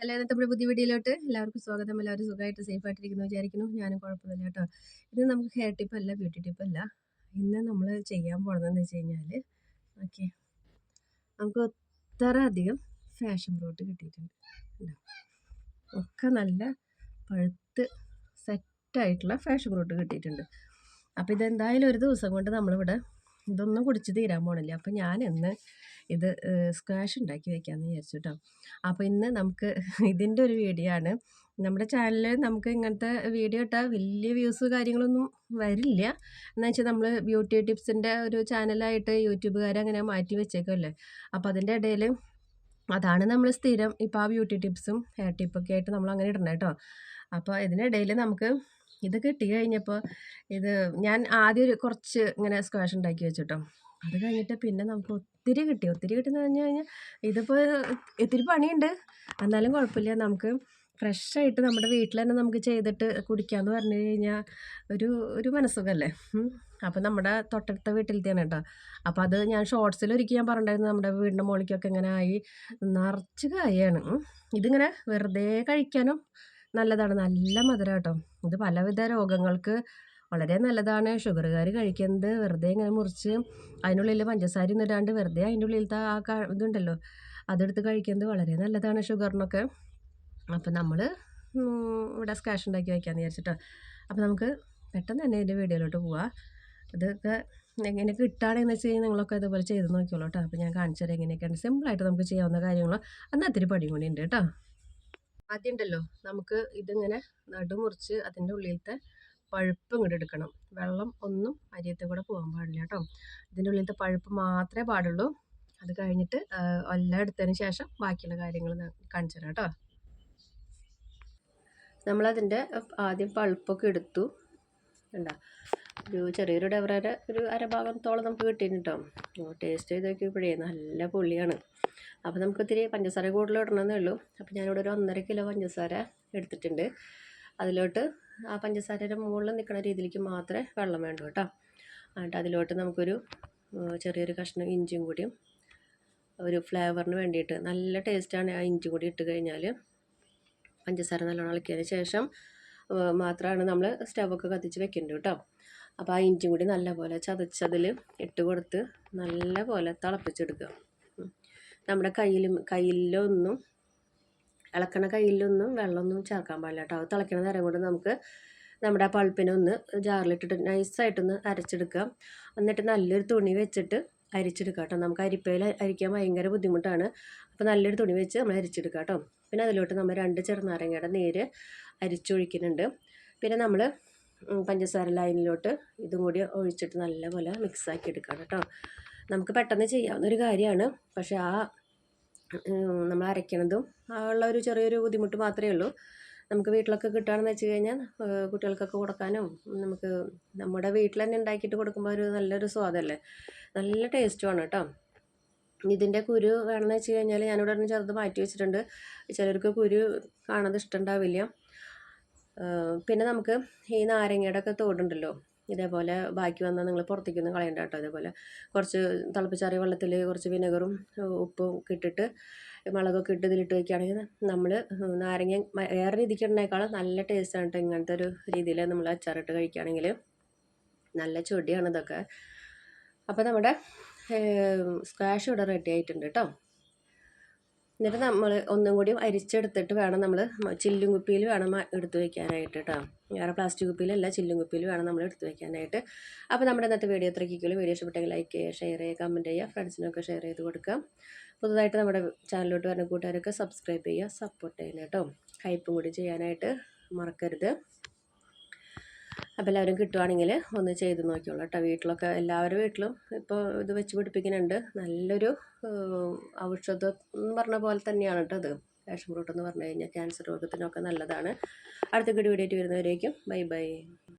അല്ല? ഇന്നത്തെ നമ്മുടെ പുതിയ വീഡിയോയിലോട്ട് എല്ലാവർക്കും സ്വാഗതം. എല്ലാവരും സുഖമായിട്ട് സേഫ് ആയിട്ടിരിക്കുന്നു വിചാരിക്കുന്നു. ഞാനും കുഴപ്പമില്ല കേട്ടോ. ഇത് നമുക്ക് ഹെയർ ടിപ്പ് അല്ല ബ്യൂട്ടി ടിപ്പ് അല്ല. ഇന്ന് നമ്മൾ ചെയ്യാൻ പോണതെന്ന് വെച്ച് കഴിഞ്ഞാൽ ഓക്കെ നമുക്ക് ഒത്തര അധികം ഫാഷൻ ഫ്രൂട്ട് കിട്ടിയിട്ടുണ്ട്. ഒക്കെ നല്ല പഴുത്ത് സെറ്റായിട്ടുള്ള ഫാഷൻ ഫ്രൂട്ട് കിട്ടിയിട്ടുണ്ട്. അപ്പോൾ ഇതെന്തായാലും ഒരു ദിവസം കൊണ്ട് നമ്മളിവിടെ ഇതൊന്നും കുടിച്ച് തീരാൻ പോണില്ല. അപ്പം ഞാൻ ഇന്ന് ഇത് സ്ക്വാഷ് ഉണ്ടാക്കി വെക്കാമെന്ന് വിചാരിച്ചു കേട്ടോ അപ്പോൾ ഇന്ന് നമുക്ക് ഇതിന്റെ ഒരു വീഡിയോ ആണ്. നമ്മുടെ ചാനലിൽ നമുക്ക് ഇങ്ങനത്തെ വീഡിയോ ഇട്ടാൽ വലിയ വ്യൂസ് കാര്യങ്ങളൊന്നും വരില്ല. എന്ന് വെച്ചാൽ നമ്മൾ ബ്യൂട്ടി ടിപ്സിന്റെ ഒരു ചാനലായിട്ട് യൂട്യൂബുകാർ അങ്ങനെ മാറ്റി വെച്ചേക്കല്ലേ അപ്പോൾ അതിന്റെ ഇടയിൽ അതാണ് നമ്മൾ സ്ഥിരം ഇപ്പോൾ ആ ബ്യൂട്ടി ടിപ്സും ഹെയർ ടിപ്പൊക്കെ ആയിട്ട് നമ്മൾ അങ്ങനെ ഇടണം കേട്ടോ അപ്പോൾ ഇതിനിടയിൽ നമുക്ക് ഇത് കിട്ടി കഴിഞ്ഞപ്പോൾ ഇത് ഞാൻ ആദ്യം ഒരു കുറച്ച് ഇങ്ങനെ സ്ക്വാഷ് ഉണ്ടാക്കി വെച്ചിട്ടോ. അത് കഴിഞ്ഞിട്ട് പിന്നെ നമുക്ക് ഒത്തിരി കിട്ടി. ഒത്തിരി കിട്ടിയെന്ന് പറഞ്ഞു കഴിഞ്ഞാൽ ഇതിപ്പോൾ ഒത്തിരി പണിയുണ്ട്. എന്നാലും കുഴപ്പമില്ല. നമുക്ക് ഫ്രഷായിട്ട് നമ്മുടെ വീട്ടിൽ തന്നെ നമുക്ക് ചെയ്തിട്ട് കുടിക്കാമെന്ന് പറഞ്ഞു കഴിഞ്ഞാൽ ഒരു ഒരു മനസ്സുഖമല്ലേ അപ്പോൾ നമ്മുടെ തൊട്ടടുത്ത വീട്ടിലത്തെയാണ് കേട്ടോ. അപ്പോൾ അത് ഞാൻ ഷോർട്സിൽ ഒരിക്കൽ ഞാൻ പറഞ്ഞിട്ടുണ്ടായിരുന്നു. നമ്മുടെ വീടിന്റെ മുകളിലേക്കൊക്കെ ഇങ്ങനെ ആയി നിറച്ച് കായാണ്. ഇതിങ്ങനെ വെറുതെ കഴിക്കാനും നല്ലതാണ്. നല്ല മധുരം കേട്ടോ. ഇത് പലവിധ രോഗങ്ങൾക്ക് വളരെ നല്ലതാണ്. ഷുഗറുകാർ കഴിക്കുന്നത് വെറുതെ ഇങ്ങനെ മുറിച്ച് അതിനുള്ളിൽ പഞ്ചസാര ഇന്നിടാണ്ട് വെറുതെ അതിന്റെ ഉള്ളിലത്തെ ആ ഇതുണ്ടല്ലോ അതെടുത്ത് കഴിക്കുന്നത് വളരെ നല്ലതാണ് ഷുഗറിനൊക്കെ. അപ്പം നമ്മൾ ഇവിടെ സ്കാഷ് ഉണ്ടാക്കി വയ്ക്കാമെന്ന് വിചാരിച്ചിട്ടോ. അപ്പോൾ നമുക്ക് പെട്ടെന്ന് തന്നെ ഇതിന്റെ വീഡിയോയിലോട്ട് പോവാം. ഇതൊക്കെ എങ്ങനെ കിട്ടുകയാണെന്ന് വെച്ച് കഴിഞ്ഞാൽ നിങ്ങളൊക്കെ ഇതുപോലെ ചെയ്ത് നോക്കിയോളൂ കേട്ടോ. അപ്പോൾ ഞാൻ കാണിച്ചു എങ്ങനെയൊക്കെയാണ്. സിമ്പിളായിട്ട് നമുക്ക് ചെയ്യാവുന്ന കാര്യങ്ങളോ. അന്ന് ഒത്തിരി പടിയും കൂടി ഉണ്ട് കേട്ടോ. ആദ്യം ഉണ്ടല്ലോ നമുക്ക് ഇതിങ്ങനെ നടുമുറിച്ച് അതിന്റെ ഉള്ളിലത്തെ പഴുപ്പ് ഇങ്ങോട്ട് എടുക്കണം. വെള്ളം ഒന്നും അരിയത്തെ കൂടെ പോകാൻ പാടില്ല കേട്ടോ. ഇതിന്റെ ഉള്ളിലത്തെ പഴുപ്പ് മാത്രമേ പാടുള്ളൂ. അത് കഴിഞ്ഞിട്ട് എല്ലാം എടുത്തതിന് ശേഷം ബാക്കിയുള്ള കാര്യങ്ങൾ കാണിച്ചു തരാം കേട്ടോ. നമ്മളതിന്റെ ആദ്യം പഴുപ്പൊക്കെ എടുത്തു. കണ്ടോ? ഒരു ചെറിയൊരു ഡെവറ ഒരു അരഭാഗത്തോളം നമുക്ക് കിട്ടിയിട്ടുണ്ടോ ടേസ്റ്റ് ചെയ്ത് നോക്കിയപ്പോഴേ നല്ല പുളിയാണ് അപ്പോൾ നമുക്കൊത്തിരി പഞ്ചസാര കൂടുതൽ ഇടണമെന്നേ ഉള്ളൂ. അപ്പോൾ ഞാനിവിടെ ഒരു ഒന്നര കിലോ പഞ്ചസാര എടുത്തിട്ടുണ്ട്. അതിലോട്ട് ആ പഞ്ചസാരയുടെ മുകളിൽ നിൽക്കുന്ന രീതിയിലേക്ക് മാത്രമേ വെള്ളം വേണ്ടൂ കേട്ടോ. എന്നിട്ട് അതിലോട്ട് നമുക്കൊരു ചെറിയൊരു കഷ്ണം ഇഞ്ചിയും കൂടിയും ഒരു ഫ്ലേവറിന് വേണ്ടിയിട്ട് നല്ല ടേസ്റ്റാണ് ആ ഇഞ്ചി കൂടി ഇട്ട് കഴിഞ്ഞാൽ പഞ്ചസാര നല്ലോണം ഇളക്കിയതിന് ശേഷം മാത്രമാണ് നമ്മൾ സ്റ്റവൊക്കെ കത്തിച്ച് വെക്കേണ്ടത് കേട്ടോ. അപ്പോൾ ആ ഇഞ്ചി കൂടി നല്ലപോലെ ചതച്ചതിൽ ഇട്ട് കൊടുത്ത് നല്ലപോലെ തിളപ്പിച്ചെടുക്കുക. നമ്മുടെ കയ്യിലും കയ്യിലൊന്നും ഇളക്കണ കയ്യിലൊന്നും വെള്ളമൊന്നും ചേർക്കാൻ പാടില്ല കേട്ടോ. അത് തിളയ്ക്കണ നേരം കൊണ്ട് നമുക്ക് നമ്മുടെ ആ പൾപ്പിനെ ഒന്ന് ജാറിലിട്ടിട്ട് നൈസായിട്ടൊന്ന് അരച്ചെടുക്കുക എന്നിട്ട് നല്ലൊരു തുണി വെച്ചിട്ട് അരിച്ചെടുക്കുക കേട്ടോ. നമുക്ക് അരിപ്പയിൽ അരിക്കാൻ ഭയങ്കര ബുദ്ധിമുട്ടാണ്. അപ്പോൾ നല്ലൊരു തുണി വെച്ച് നമ്മൾ അരിച്ചെടുക്കുക കേട്ടോ. പിന്നെ അതിലോട്ട് നമ്മൾ രണ്ട് ചെറുനാരങ്ങയുടെ നീര് അരിച്ചൊഴിക്കുന്നുണ്ട്. പിന്നെ നമ്മൾ പഞ്ചസാര ലൈനിലോട്ട് ഇതും കൂടി ഒഴിച്ചിട്ട് നല്ലപോലെ മിക്സാക്കി എടുക്കണം കേട്ടോ. നമുക്ക് പെട്ടെന്ന് ചെയ്യാവുന്ന ഒരു കാര്യമാണ്. പക്ഷേ ആ നമ്മൾ അരയ്ക്കണതും ഉള്ള ഒരു ചെറിയൊരു ബുദ്ധിമുട്ട് മാത്രമേ ഉള്ളൂ. നമുക്ക് വീട്ടിലൊക്കെ കിട്ടുകയാണെന്ന് വെച്ച് കഴിഞ്ഞാൽ കുട്ടികൾക്കൊക്കെ കൊടുക്കാനും നമുക്ക് നമ്മുടെ വീട്ടിൽ തന്നെ ഉണ്ടാക്കിയിട്ട് കൊടുക്കുമ്പോൾ ഒരു നല്ലൊരു സ്വാദല്ലേ? നല്ല ടേസ്റ്റുമാണ് കേട്ടോ. ഇതിന്റെ കുരു വേണമെന്ന് വെച്ച് കഴിഞ്ഞാൽ ഞാനിവിടെ ഒന്ന് ചെറുത് മാറ്റി വെച്ചിട്ടുണ്ട്. ചിലർക്ക് കുരു കാണാതെ ഇഷ്ടമുണ്ടാവില്ല പിന്നെ നമുക്ക് ഈ നാരങ്ങയുടെ ഒക്കെ തോടുണ്ടല്ലോ ഇതേപോലെ ബാക്കി വന്നാൽ നിങ്ങൾ പുറത്തേക്കൊന്നും കളയണ്ട കേട്ടോ. അതേപോലെ കുറച്ച് തിളപ്പിച്ചാറിയ വെള്ളത്തിൽ കുറച്ച് വിനെഗറും ഉപ്പും ഇട്ടിട്ട് മുളകൊക്കെ ഇട്ട് ഇതിലിട്ട് വയ്ക്കുകയാണെങ്കിൽ നമ്മൾ നാരങ്ങ വേറെ രീതിക്ക് ഇടുന്നേക്കാളും നല്ല ടേസ്റ്റാണ് കേട്ടോ ഇങ്ങനത്തെ ഒരു രീതിയിൽ നമ്മൾ അച്ചാറിട്ട് കഴിക്കുകയാണെങ്കിൽ. നല്ല ചൊടിയാണ് ഇതൊക്കെ. അപ്പോൾ നമ്മുടെ സ്ക്വാഷ് ഇവിടെ റെഡി ആയിട്ടുണ്ട് കേട്ടോ. എന്നിട്ട് നമ്മൾ ഒന്നും കൂടി അരിച്ചെടുത്തിട്ട് വേണം നമ്മൾ ചില്ലും കുപ്പിയിൽ വേണം എടുത്തു വയ്ക്കാനായിട്ട് കേട്ടോ വേറെ പ്ലാസ്റ്റിക് കുപ്പിയിലല്ല ചില്ലും കുപ്പിയിൽ വേണം നമ്മൾ എടുത്തു വയ്ക്കാനായിട്ട് അപ്പോൾ നമ്മുടെ ഇന്നത്തെ വീഡിയോ എത്രയ്ക്കുള്ളൂ വീഡിയോ ഇഷ്ടപ്പെട്ടെങ്കിൽ ലൈക്ക് ചെയ്യുക ഷെയർ ചെയ്യുക കമന്റ് ചെയ്യുക ഫ്രണ്ട്സിനൊക്കെ ഷെയർ ചെയ്ത് കൊടുക്കുക. പുതുതായിട്ട് നമ്മുടെ ചാനലിലോട്ട് വരുന്ന കൂട്ടുകാരൊക്കെ സബ്സ്ക്രൈബ് ചെയ്യുക സപ്പോർട്ട് ചെയ്യണം കേട്ടോ ഹൈപ്പും കൂടി ചെയ്യാനായിട്ട് മറക്കരുത്. അപ്പോൾ എല്ലാവരും കിട്ടുവാണെങ്കിൽ ഒന്ന് ചെയ്ത് നോക്കിയോളൂ കേട്ടോ വീട്ടിലൊക്കെ എല്ലാവരും വീട്ടിലും ഇപ്പോൾ ഇത് വെച്ച് പിടിപ്പിക്കുന്നുണ്ട്. നല്ലൊരു ഔഷധം എന്ന് പറഞ്ഞ പോലെ തന്നെയാണ് കേട്ടോ അത് പാഷൻ എന്ന് പറഞ്ഞു കഴിഞ്ഞാൽ ക്യാൻസർ രോഗത്തിനൊക്കെ നല്ലതാണ്. അടുത്ത കിടി വീഡിയോ വരുന്നവരേക്കും ബൈ ബൈ.